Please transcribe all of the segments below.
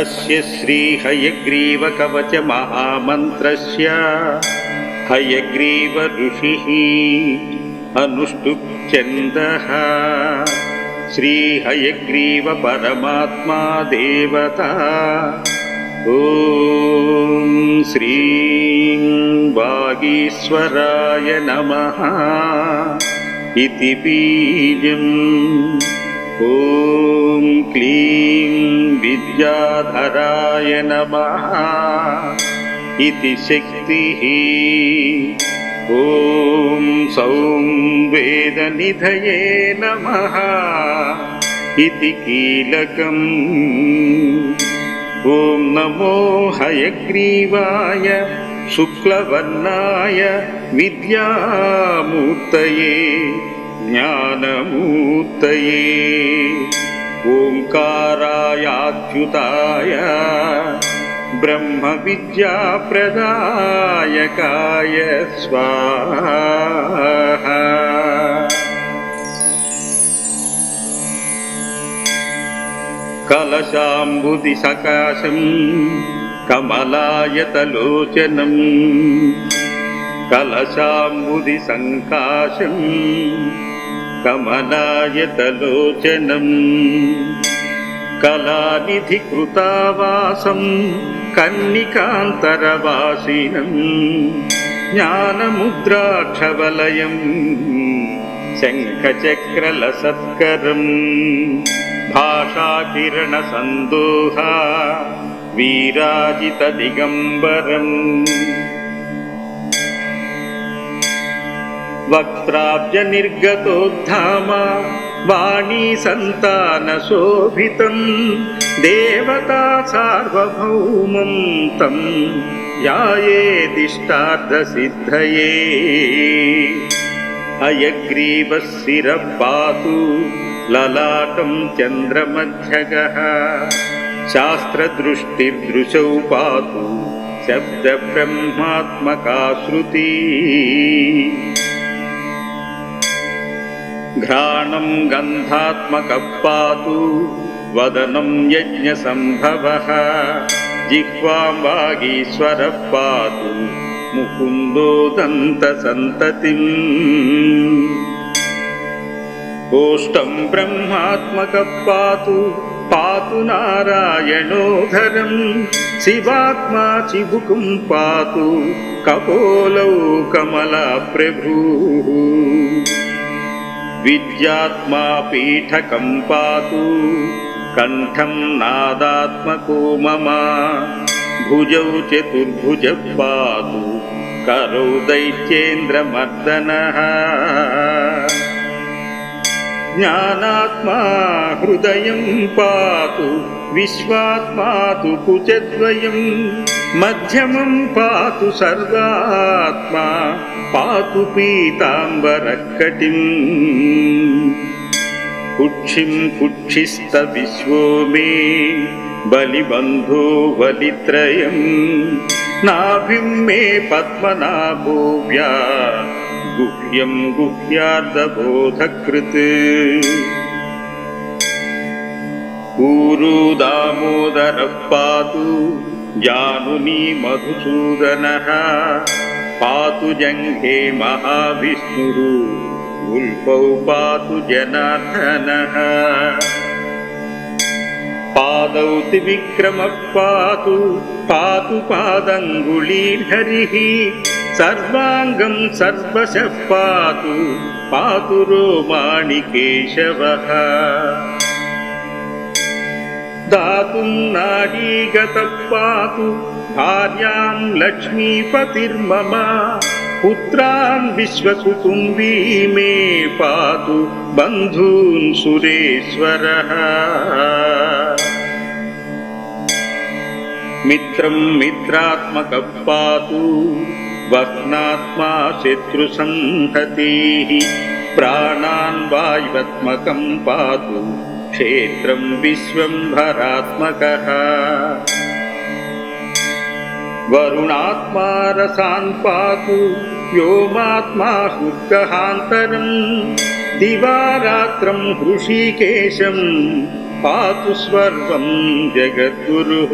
अस्य श्रीहयग्रीवकवचमहामन्त्रस्य हयग्रीव ऋषिः अनुष्टुप्छन्दः श्रीहयग्रीवपरमात्मा देवता ॐ श्रीं वागीश्वराय नमः इति बीजम् ॐ क्लीं विद्याधराय नमः इति शक्तिः ॐ सौं वेदनिधये नमः इति कीलकम् ॐ नमो हयग्रीवाय शुक्लवर्णाय विद्यामूर्तये ज्ञानमूर्तये ओङ्कारायाच्युताय ब्रह्मविद्याप्रदायकाय स्वाहा कलशाम्बुदिसकाशम् कमलायतलोचनम् कलशाम्बुदिसङ्काशम् कमलायतलोचनम् कलानिधिकृतावासम् कन्निकान्तरवासिनम् ज्ञानमुद्राक्षवलयम् शङ्खचक्रलसत्करम् भाषाकिरणसन्दोहा वीराजितदिगम्बरम् वक्त्राब्जनिर्गतोद्धाम वाणी सन्तानशोभितम् देवता सार्वभौमं तं यायेदिष्टार्थसिद्धये अयग्रीवशिरः पातु ललाटं चन्द्रमध्यगः शास्त्रदृष्टिदृशौ पातु शब्दब्रह्मात्मका श्रुती घ्राणं गन्धात्मकः पातु वदनं यज्ञसम्भवः जिह्वां वागीश्वरः पातु मुकुन्दो दन्तसन्ततिम् ओष्टं ब्रह्मात्मकः पातु पातु नारायणोधरम् शिवात्मा चिबुकुं पातु कपोलौ कमलप्रभुः విద్యాత్మా పీఠకం పాతు కంఠం నాదాత్మకో మమ భుజౌ చతుర్భుజ పాతు కరౌ దైత్యేంద్రమర్దన జ్ఞానాత్మా హృదయం పాతు విశ్వాత్మాతు కుచద్వయం मध्यमं पातु सर्वात्मा पातु पीताम्बरकटिम् कुक्षिं कुक्षिस्तविश्वो मे बलिबन्धो बलित्रयम् नाभिं मे पद्मनाभोव्या गुह्यं गुह्यार्धबोधकृत् ऊरू दामोदरः पातु जानुनी मधुसूदनः पातु जङ्घे महाविष्णुः उल्पौ पातु जनार्दनः पादौ त्रिविक्रमः पातु पातु पादङ्गुलीर्हरिः सर्वाङ्गं सर्वशः पातु पातु रोमाणि केशवः दातुं नाडीगतः पातु भार्यां लक्ष्मीपतिर्मम पुत्रान् विश्वकुटुम्बी मे पातु बन्धून् सुरेश्वरः मित्रं मित्रात्मकः पातु वह्नात्मा शत्रुसंहतिः प्राणान् वायुवत्मकं पातु क्षेत्रं विश्वम्भरात्मकः। वरुणात्मा रसान् पातु व्योमात्मा सुगहान्तरम् दिवारात्रं हृषीकेशम् पातु सर्वं जगद्गुरुः।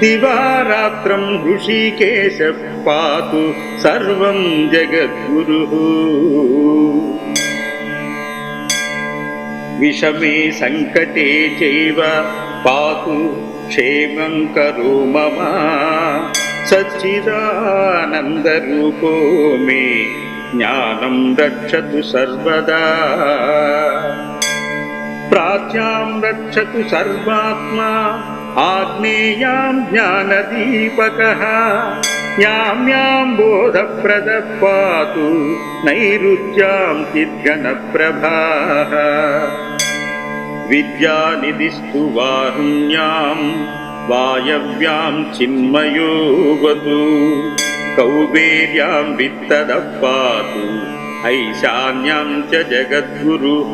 दिवारात्रं हृषिकेशः पातु सर्वं जगद्गुरुः। విషమే సంకటే చైవ పాతు క్షేమం కరో మమ సచ్చిదానందరూపో మే జ్ఞానం రక్షతు సర్వదా. ప్రాచ్యాం రక్షతు సర్వాత్మా ఆగ్నేయాం జ్ఞానదీపకः. యాం యాం బోధప్రద పాతు నైరుత్యాం చిద్గణప్రభాः విద్యానిధిస్తు వారుణ్యాం వాయవ్యాం చిన్మయోవతు కౌబేర్యాం విత్తదపాతు ఐశాన్యాం చ జగద్గురుः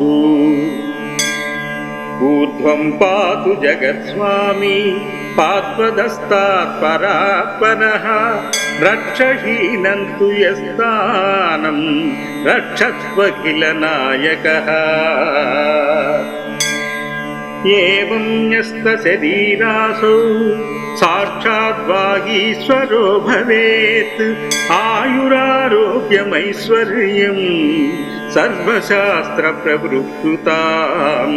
ఊర్ధ్వం పాతు జగత్స్వామి పాత్వదస్తాత్ పరాత్పరः రక్షహీనం తు యస్తానం రక్షత్వఖిల నాయకः ఏవం న్యస్త శరీరాసౌ సాక్షాద్వాగీశ్వరో భవేత్ ఆయురారోగ్యమైశ్వర్యం సర్వశాస్త్ర ప్రవృత్తాం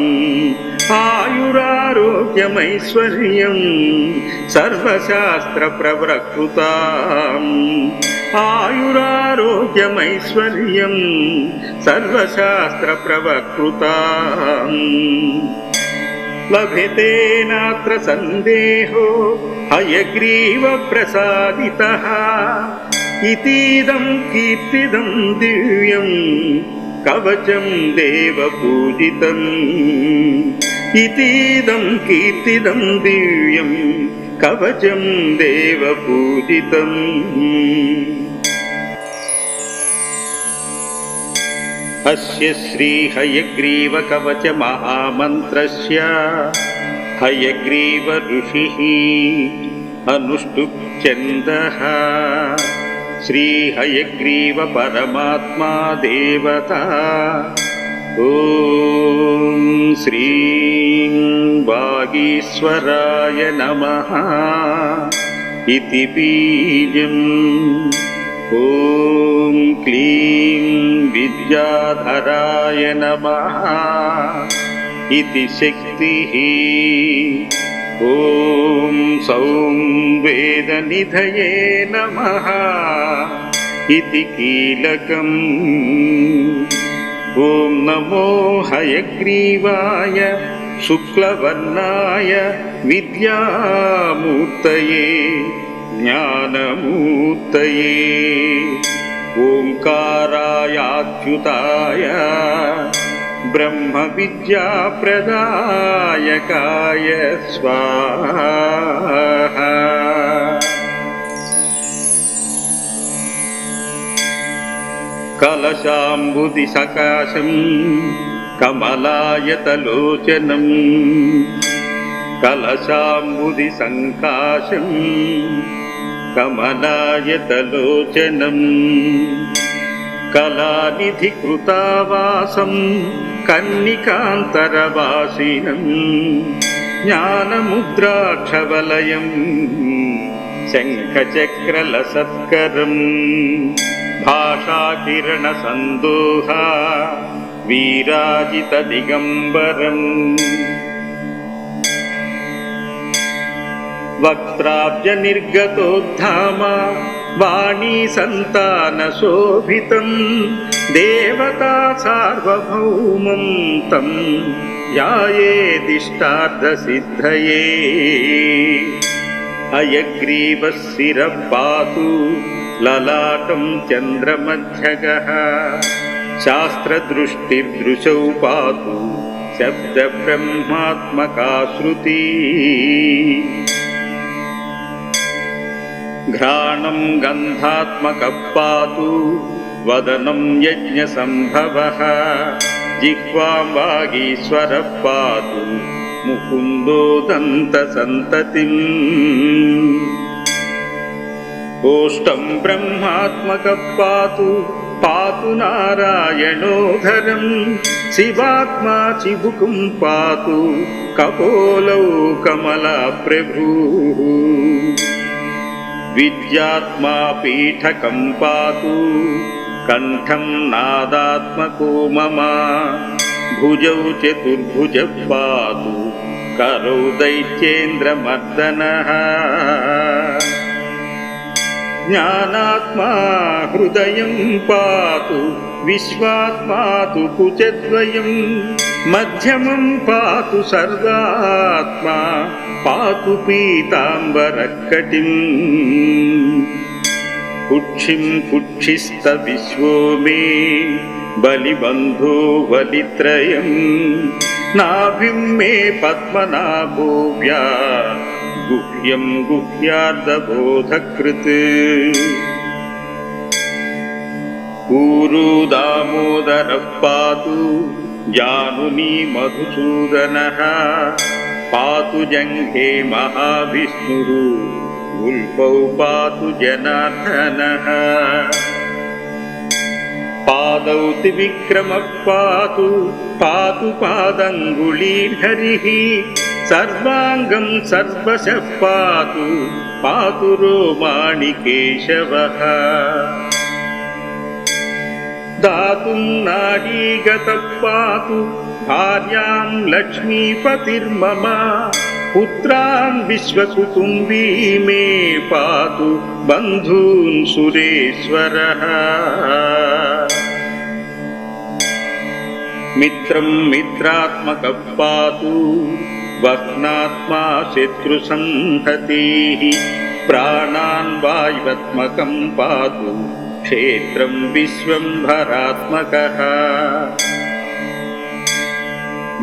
ఆయురారోగ్యమైశ్వర్యం लभतेनात्र सन्देहो हयग्रीवप्रसादितः। इतीदं कीर्तिदं दिव्यं कवचं देवपूजितम्। इतीदं कीर्तिदं दिव्यं कवचं देवपूजितम्। अस्य श्रीहयग्रीवकवचमहामन्त्रस्य हयग्रीव ऋषिः अनुष्टुप्छन्दः श्रीहयग्रीवपरमात्मा देवता ॐ श्रीं वागीश्वराय नमः इति बीजम् ॐ क्लीं विद्याधराय नमः इति शक्तिः। ॐ सौं वेदनिधये नमः इति कीलकम्। ॐ नमो हयग्रीवाय शुक्लवर्णाय विद्यामूर्तये ज्ञानमूर्तये ओङ्कारायाच्युताय ब्रह्मविद्याप्रदायकाय स्वाहा कलशाम्बुदिसकाशम् कमलायतलोचनम् कलशाम्बुदिसङ्काशम् कमलायतलोचनम् कलानिधिकृतावासम् कन्निकान्तरवासिनम् ज्ञानमुद्राक्षवलयम् शङ्खचक्रलसत्करम् भाषाकिरणसन्दोहा वीराजितदिगम्बरम् వక్త్రాబ్జ నిర్గతోద్ధామ వాణీ సంతాన శోభితం దేవతా సార్వభౌమం తం యాయేదిష్టార్థసిద్ధయే అయగ్రీవశిర పాతు లలాటం చంద్రమధ్యగ శాస్త్రదృష్టిర్దృశౌ పాతు శబ్దబ్రహ్మాత్మకా శృతి घ्राणं गन्धात्मकः पातु वदनं यज्ञसम्भवः जिह्वां वागीश्वरः पातु मुकुन्दो दन्तसन्ततिम् ओष्टं ब्रह्मात्मकः पातु पातु नारायणोधरम् शिवात्मा चिबुकुं पातु कपोलौ कमला प्रभुः విద్యాత్మా పీఠకం పాతు కంఠం నాదాత్మకో మమ భుజౌ చతుర్భుజ పాతు కరౌ దైత్యేంద్రమర్దన జ్ఞానాత్మా హృదయం పాతు విశ్వాత్మా తు కుచద్వయం మధ్యమం పాతు సర్వాత్మా పాతు పీతాంబరక్కటిం. పుక్షిం పుక్షిస్త విశ్వో మే బలిబంధో బలిత్రయం. నాభిం మే పద్మనాభో వ్యా గుహ్యం గుహ్యార్ధబోధకృత్. ఊరు దామోదర పాతు జానుని మధుసూదన. पातु जङ्घे महाविष्णुः उल्पौ पातु जनार्दनः पादौ त्रिविक्रमः पातु पातु पादङ्गुलीर्हरिः सर्वाङ्गं सर्वशः पातु पातु रोमाणि केशवः दातुं नाडीगतः पातु भार्यां लक्ष्मीपतिर्मम पुत्रान् विश्वसुतुम्बी मे पातु बन्धून् सुरेश्वरः मित्रं मित्रात्मकः पातु वह्नात्मा शत्रुसंहतिः प्राणान् वायुवत्मकं पातु क्षेत्रं विश्वम्भरात्मकः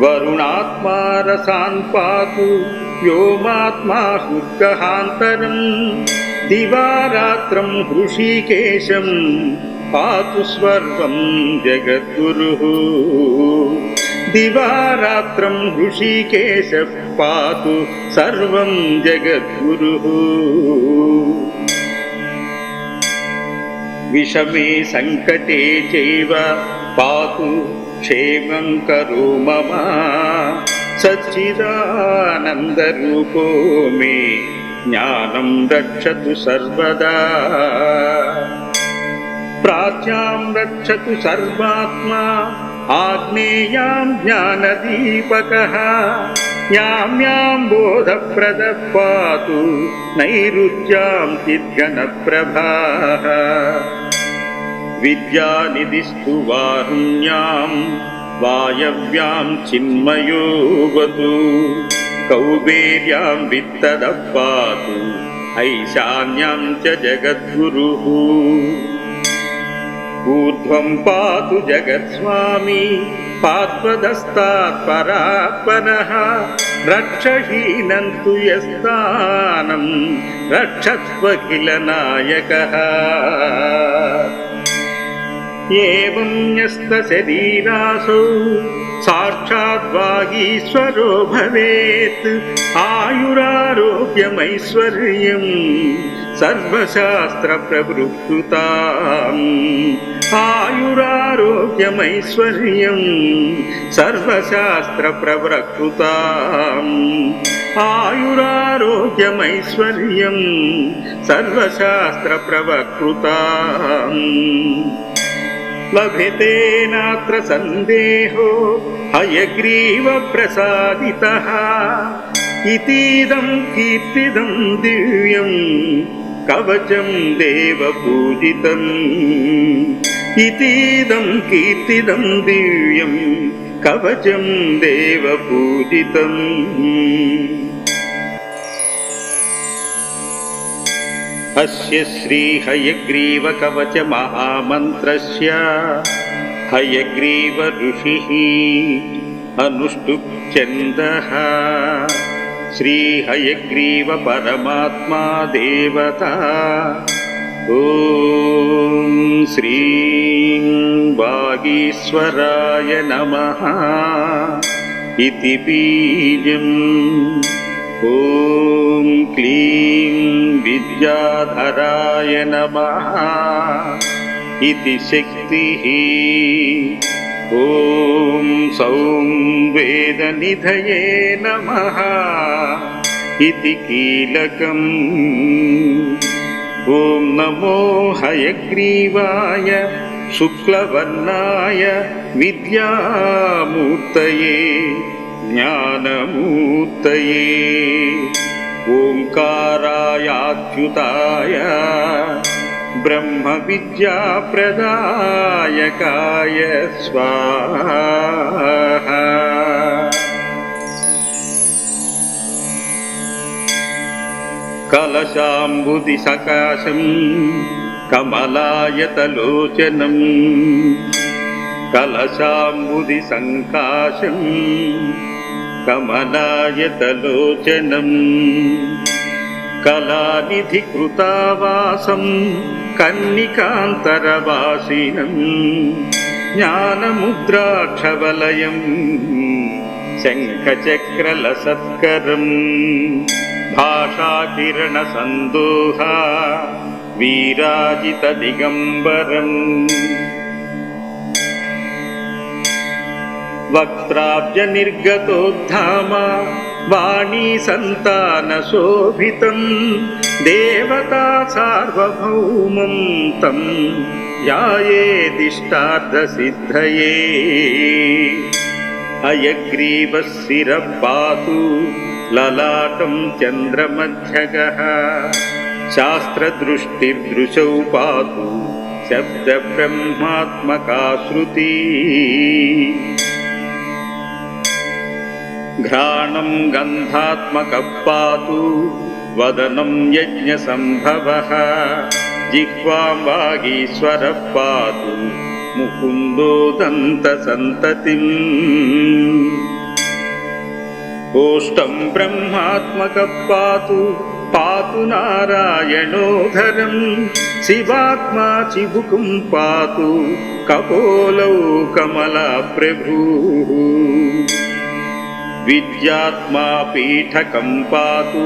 वरुणात्मा रसान् पातु व्योमात्मा हुद्गहान्तरम् दिवारात्रं हृषीकेशं पातु स्वर्गं जगद्गुरुः दिवारात्रं हृषीकेशः पातु सर्वं जगद्गुरुः विषमे सङ्कटे चैव पातु क्षेमं करो मम सच्चिदानन्दरूपो मे ज्ञानं रक्षतु सर्वदा प्राच्यां रक्षतु सर्वात्मा आग्नेयां ज्ञानदीपकः यां यां बोधप्रदः पातु नैरुच्यां चिद्गणप्रभाः विद्यानिधिस्तु वारुण्यां वायव्यां चिन्मयोवतु कौबेर्यां वित्तदः पातु ऐशान्यां च जगद्गुरुः ऊर्ध्वं पातु जगत्स्वामी पात्वदस्तात् परात्परः रक्षहीनं तु यस्तानं रक्षत्वखिलनायकः एवं न्यस्तशरीरासौ साक्षाद्वागीश्वरो भवेत् आयुरारोग्यमैश्वर्यम् सर्वशास्त्रप्रवृत्ताम् आयुरारोग्यमैश्वर्यम् सर्वशास्त्रप्रवृत्ताम् आयुरारोग्यमैश्वर्यम् सर्वशास्त्रप्रवकृताम् लभते नात्र सन्देहो हयग्रीवप्रसादितः। इतीदं कीर्तिदं दिव्यम् कवचं देवपूजितम्। इतीदं कीर्तिदं दिव्यं कवचं देवपूजितम् अस्य श्रीहयग्रीवकवचमहामन्त्रस्य हयग्रीव ऋषिः अनुष्टुप्छन्दः श्रीहयग्रीवपरमात्मा देवता ॐ श्रीं वागीश्वराय नमः इति बीजम् ॐ क्लीं विद्याधराय नमः। इति शक्तिः। ॐ सौं वेदनिधये नमः। इति कीलकम्। ॐ नमो हयग्रीवाय शुक्लवर्णाय विद्यामूर्तये ज्ञानमूर्तये ओङ्कारायाच्युताय ब्रह्मविद्याप्रदायकाय स्वाहा कलशाम्बुदिसकाशम् कमलायतलोचनम् कलशाम्बुदिसङ्काशम् कमलायतलोचनम् कलानिधिकृतावासम् कन्निकान्तरवासिनम् ज्ञानमुद्राक्षवलयम् शङ्खचक्रलसत्करम् भाषाकिरणसन्दोहा वीराजितदिगम्बरम् वक्त्राब्जनिर्गतोद्धामा वाणी सन्तानशोभितम् देवता सार्वभौमं तं यायेदिष्टार्थसिद्धये हयग्रीवशिरः पातु ललाटं चन्द्रमध्यगः शास्त्रदृष्टिदृशौ पातु शब्दब्रह्मात्मका श्रुती घ्राणं गन्धात्मकः पातु वदनं यज्ञसम्भवः जिह्वां वागीश्वरः पातु मुकुन्दो दन्तसन्ततिम् ओष्टं ब्रह्मात्मकः पातु पातु नारायणोधरम् शिवात्मा चिबुकुं पातु कपोलौ कमलाप्रभुः విద్యాత్మా పీఠకం పాతు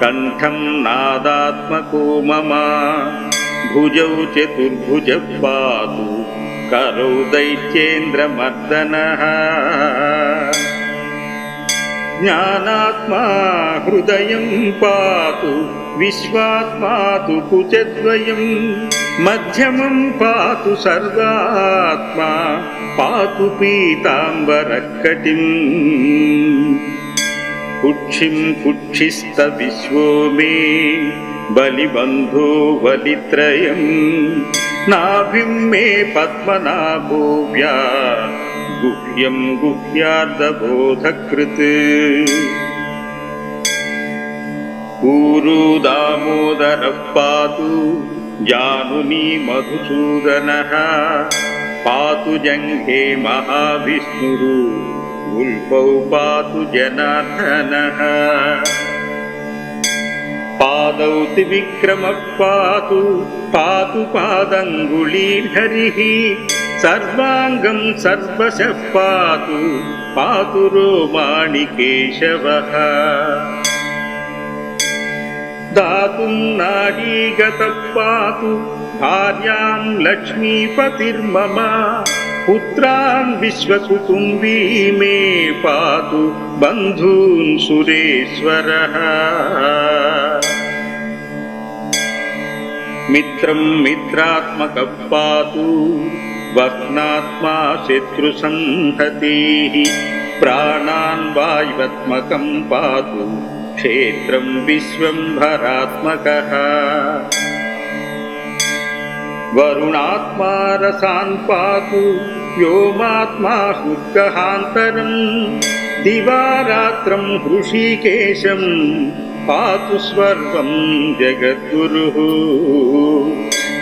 కంఠం నాదాత్మకో మమ భుజౌ చతుర్భుజ పాతు కరౌ దైత్యేంద్రమర్దన జ్ఞానాత్మా హృదయం పాతు విశ్వాత్మాతు కుచద్వయం మధ్యమం పాతు సర్వాత్మా పాతు పీతాంబరక్కటిం. కుక్షిం కుక్షిస్త విశ్వో మే బలిబంధో బలిత్రయం. నాభిం మే పద్మనాభో వ్యా గుహ్యం గుహ్యార్ధబోధకృత్. ఊరు దామోదరః పాతు జానుని మధుసూదనः. पातु जङ्घे महाविष्णुः गुल्पौ पातु जनार्दनः पादौ त्रिविक्रमः पातु पातु पादङ्गुलीर्हरिः सर्वाङ्गं सर्वशः पातु पातु रोमाणि केशवः दातुं नाडीगतः पातु भार्यां लक्ष्मीपतिर्मम पुत्रान् विश्वकुटुम्बी मे पातु बन्धून् सुरेश्वरः मित्रं मित्रात्मकः पातु वह्नात्मा शत्रुसंहतिः प्राणान् वायुवत्मकं पातु क्षेत्रं विश्वम्भरात्मकः वरुणात्मा रसान् पातु व्योमात्मा हृद्गहान्तरम् दिवारात्रं हृषीकेशं पातु स्वर्गं जगद्गुरुः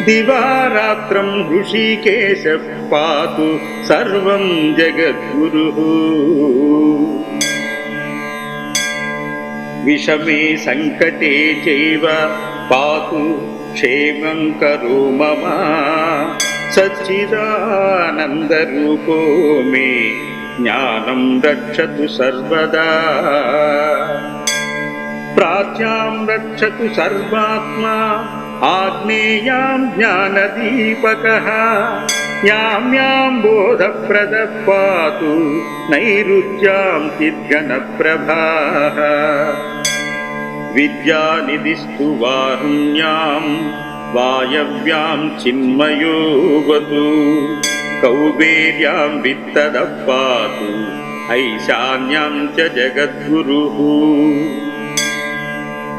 दिवारात्रं हृषीकेशः पातु सर्वं जगद्गुरुः विषमे सङ्कटे चैव पातु क्षेमं करो मम सच्चिदानन्दरूपो मे ज्ञानं रक्षतु सर्वदा प्राच्यां रक्षतु सर्वात्मा आग्नेयां ज्ञानदीपकः यां यां बोधप्रदः पातु नैरुत्यां चिद्गणप्रभाः విద్యానిధిస్తు వారుణ్యాం వాయవ్యాం చిన్మయోవతు కౌబేర్యాం విత్తదः పాతు ఐశాన్యాం చ జగద్గురుः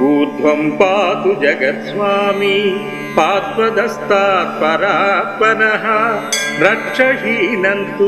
ఊర్ధ్వం పాతు జగత్స్వామి పాత్వదస్తాత్ పరాత్పరः రక్షహీనం తు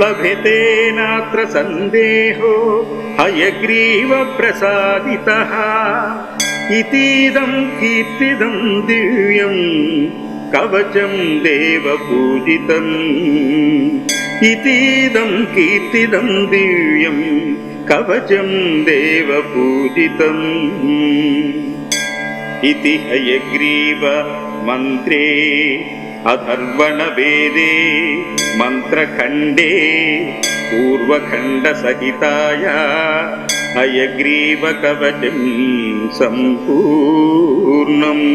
लभतेनात्र सन्देहो हयग्रीवप्रसादितः इतीदं कीर्तिदं दिव्यं कवचं देवपूजितम्। इतीदं कीर्तिदं दिव्यं कवचं देवपूजितम्। इति हयग्रीव मन्त्रे अथर्वणवेदे मन्त्रखण्डे पूर्वखण्डसहिताया हयग्रीवकवचं सम्पूर्णम्